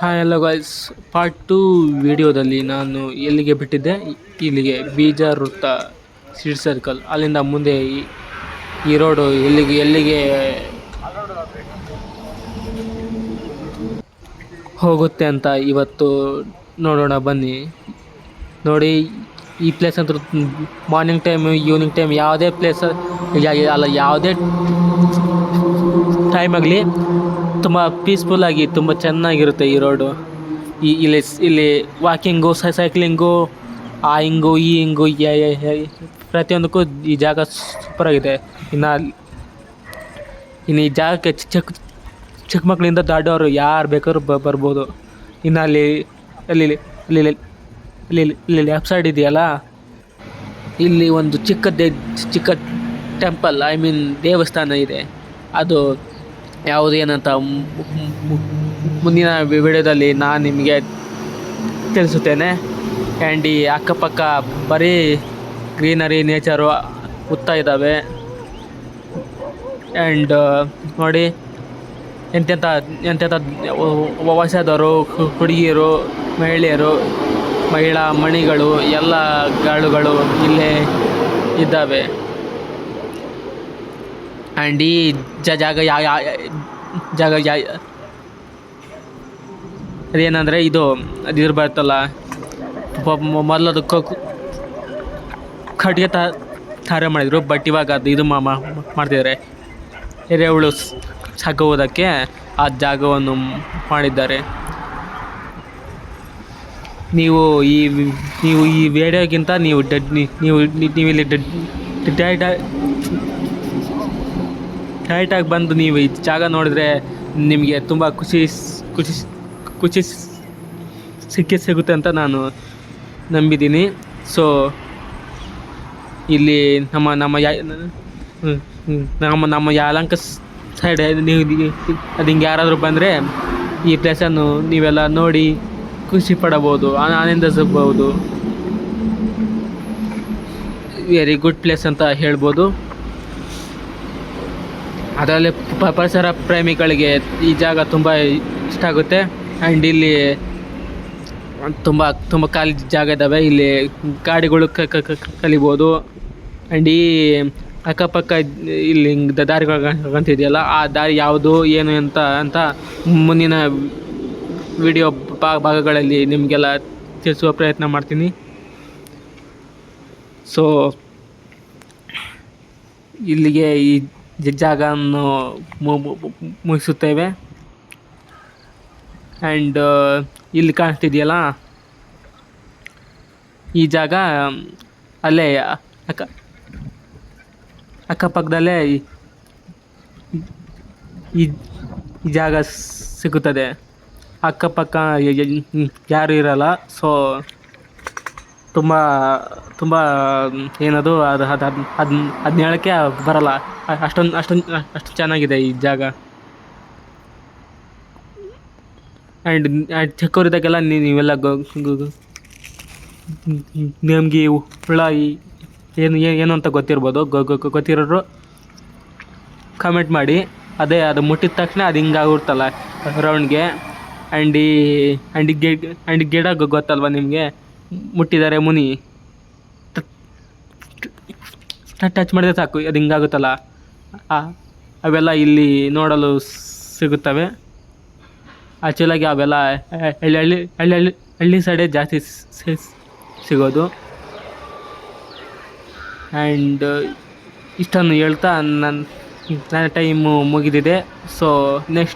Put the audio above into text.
Hi ಎಲ್ಲ guys part two ವಿಡಿಯೋದಲ್ಲಿ ನಾನು ಎಲ್ಲಿಗೆ ಬಿಟ್ಟಿದ್ದೆ? ಇಲ್ಲಿಗೆ ಬೀಜ ವೃತ್ತ ಸೀಡ್ ಸರ್ಕಲ್ ಅಲ್ಲಿಂದ ಮುಂದೆ ಈ- ರೋಡು ಎಲ್ಲಿಗೆ ಎಲ್ಲಿಗೆ ಹೋಗುತ್ತೆ ಅಂತ ಇವತ್ತು ನೋಡೋಣ, ಬನ್ನಿ. ನೋಡಿ, ಈ ಪ್ಲೇಸ್ ಅಂತೂ ಮಾರ್ನಿಂಗ್ ಟೈಮ್ ಈವ್ನಿಂಗ್ ಟೈಮ್ ಯಾವುದೇ ಪ್ಲೇಸ್ ಅಲ್ಲ ಯಾವುದೇ ಟೈಮ್ ಆಗಲಿ ತುಂಬ ಪೀಸ್ಫುಲ್ಲಾಗಿ ತುಂಬ ಚೆನ್ನಾಗಿರುತ್ತೆ ಈ ರೋಡು ಈ, ಇಲ್ಲಿ ಇಲ್ಲಿ ವಾಕಿಂಗು ಸೈಕ್ಲಿಂಗು ಆ ಹಿಂಗು ಈ ಹಿಂಗು ಪ್ರತಿಯೊಂದಕ್ಕೂ ಈ ಜಾಗ ಸೂಪರಾಗಿದೆ ಇನ್ನು ಇನ್ನು ಈ ಜಾಗಕ್ಕೆ ಚಿಕ್ಕ ಚಿಕ್ಕ ಮಕ್ಕಳಿಂದ ದೊಡ್ಡವರು ಯಾರು ಬೇಕಾದ್ರೂ ಬ, ಬರ್ಬೋದು. ಇನ್ನು ಅಲ್ಲಿ ಅಲ್ಲಿ ಅಲ್ಲಿ ಇಲ್ಲಿ ಇಲ್ಲಿ ಲೆಫ್ಟ್ ಸೈಡ್ ಇದೆಯಲ್ಲ? ಇಲ್ಲಿ ಒಂದು ಚಿಕ್ಕ ಚಿಕ್ಕ ಟೆಂಪಲ್ ಐ ಮೀನ್ ದೇವಸ್ಥಾನ ಇದೆ. ಅದು ಯಾವುದು ಏನಂತ ಮು- ಮು- ಮು- ಮುಂದಿನ ವಿಡಿಯೋದಲ್ಲಿ ನಾನು ನಿಮಗೆ ತಿಳಿಸುತ್ತೇನೆ. ಆ್ಯಂಡ್ ಈ ಅಕ್ಕಪಕ್ಕ ಬರೀ ಗ್ರೀನರಿ, ನೇಚರು ಉತ್ತ ಇದ್ದಾವೆ ಆ್ಯಂಡ್ ನೋಡಿ ಎಂತೆಂಥ ಎಂತೆಂಥ ವ- ವಯಸ್ಸಾದವರು ಹು- ಹುಡುಗಿಯರು, ಮಹಿಳೆಯರು, ಮಹಿಳಾ ಮಣಿಗಳು, ಎಲ್ಲ ಗಾಳುಗಳು ಇಲ್ಲೇ ಇದ್ದಾವೆ. ಆ್ಯಂಡ್ ಈ ಜಾಗ ಯಾ ಯಾ- ಜಾಗ ಯಾ ಅದೇನಂದರೆ ಇದು, ಅದು ಇದ್ರ ಮೊದಲು ಅದಕ್ಕೆ ಕಟ್ಟಿಗೆ ತಾರೆ ಮಾಡಿದರು ಬಟ್ ಇವಾಗ ಅದು ಇದು ಮಾಡ್ತಿದ್ದಾರೆ ಎರೆಹುಳು ಸಾಕುವುದಕ್ಕೆ ಆ ಜಾಗವನ್ನು ಮಾಡಿದ್ದಾರೆ. ನೀವು ಈ ನೀವು ಈ ವೇಡಿಯೋಗಿಂತ ನೀವು ಡೆಡ್ ನೀವು ನೀವು ಇಲ್ಲಿ ಡೆಡ್ ಡೈರೆಕ್ಟಾಗಿ ಬಂದು ನೀವು ಈ ಜಾಗ ನೋಡಿದ್ರೆ ನಿಮಗೆ ತುಂಬ ಖುಷಿ ಖುಷಿ ಖುಷಿ ಸಿಕ್ಕಿ ಸಿಗುತ್ತೆ ಅಂತ ನಾನು ನಂಬಿದ್ದೀನಿ. ಸೊ ಇಲ್ಲಿ ನಮ್ಮ ನಮ್ಮ ನಮ್ಮ ನಮ್ಮ ಯಾಲಂಕ ಸೈಡ್ ನೀವು ಅದು ಹಿಂಗೆ ಯಾರಾದರೂ ಬಂದರೆ ಈ ಪ್ಲೇಸನ್ನು ನೀವೆಲ್ಲ ನೋಡಿ ಖುಷಿ ಪಡಬಹುದು ಆನಂದಿಸಬಹುದು. ವೆರಿ ಗುಡ್ ಪ್ಲೇಸ್ ಅಂತ ಹೇಳ್ಬೋದು. ಅದರಲ್ಲಿ ಪರಿಸರ ಪ್ರೇಮಿಗಳಿಗೆ ಈ ಜಾಗ ತುಂಬ ಇಷ್ಟ ಆಗುತ್ತೆ. ಆ್ಯಂಡ್ ಇಲ್ಲಿ ತುಂಬ ತುಂಬ ಖಾಲಿ ಜಾಗ ಇದ್ದಾವೆ ಇಲ್ಲಿ ಗಾಡಿಗಳು ಕಲಿಬೋದು. ಆ್ಯಂಡ್ ಈ ಅಕ್ಕಪಕ್ಕ ಇಲ್ಲಿ ದಾರಿಗಳು ಅಂತಿದೆಯಲ್ಲ ಆ ದಾರಿ ಯಾವುದು, ಏನು ಅಂತ ಅಂತ ಮುಂದಿನ ವಿಡಿಯೋ ಭಾಗಗಳಲ್ಲಿ ನಿಮಗೆಲ್ಲ ತಿಳಿಸುವ ಪ್ರಯತ್ನ ಮಾಡ್ತೀನಿ. ಸೊ ಇಲ್ಲಿಗೆ ಈ ಜ- ಜಾಗವನ್ನು ಮು- ಮು- ಮು- ಮುಗಿಸುತ್ತೇವೆ. ಆ್ಯಂಡ್ ಇಲ್ಲಿ ಕಾಣಿಸ್ತಿದೆಯಲ್ಲ? ಈ ಜಾಗ, ಅಲ್ಲೇ, ಅಕ್ಕ, ಅಕ್ಕಪಕ್ಕದಲ್ಲೇ ಈ- ಜಾಗ ಸಿಗುತ್ತದೆ. ಅಕ್ಕಪಕ್ಕ ಯಾರು ಇರಲ್ಲ ಸೊ ತುಂಬ ತುಂಬ, ಏನದು, ಅದು ಅದು ಅದು ಅದನ್ನ ಹೇಳೋಕ್ಕೆ ಬರಲ್ಲ. ಅಷ್ಟೊಂದು ಅಷ್ಟೊಂದು ಅಷ್ಟು ಚೆನ್ನಾಗಿದೆ ಈ ಜಾಗ. ಆ್ಯಂಡ್ ಚಿಕ್ಕವರಿದ್ದಾಗೆಲ್ಲ ನೀವೆಲ್ಲ ನೇಮ್ಗಿ ಹುಳ ಏನು ಏನು ಅಂತ ಗೊತ್ತಿರ್ಬೋದು. ಗೊತ್ತಿರೋರು ಕಮೆಂಟ್ ಮಾಡಿ. ಅದೇ, ಅದು ಮುಟ್ಟಿದ ತಕ್ಷಣ ಅದು ಹಿಂಗಾಗಿರ್ತಲ್ಲ ರೌಂಡ್ಗೆ ಆ್ಯಂಡ್ ಈ ಆ್ಯಂಡ್ ಗಿಡ ಆ್ಯಂಡ್ ಗಿಡ ಗೊತ್ತಲ್ವ ನಿಮಗೆ? ಮುಟ್ಟಿದ್ದಾರೆ ಮುನಿ. ಟಚ್ ಮಾಡಿದ್ರೆ ಸಾಕು, ಅದು ಹಿಂಗಾಗುತ್ತಲ್ಲ. ಅವೆಲ್ಲ ಇಲ್ಲಿ ನೋಡಲು ಸಿಗುತ್ತವೆ. ಆ್ಯಕ್ಚುಲಾಗಿ ಅವೆಲ್ಲ ಹಳ್ಳಿ ಹಳ್ಳಿ ಹಳ್ಳಿ ಹಳ್ಳಿ ಹಳ್ಳಿ ಸೈಡೇ ಜಾಸ್ತಿ ಸಿಗೋದು. ಆ್ಯಂಡ್ ಇಷ್ಟನ್ನು ಹೇಳ್ತಾ ನನ್ನ ನನ್ನ ಟೈಮು ಮುಗಿದಿದೆ. So next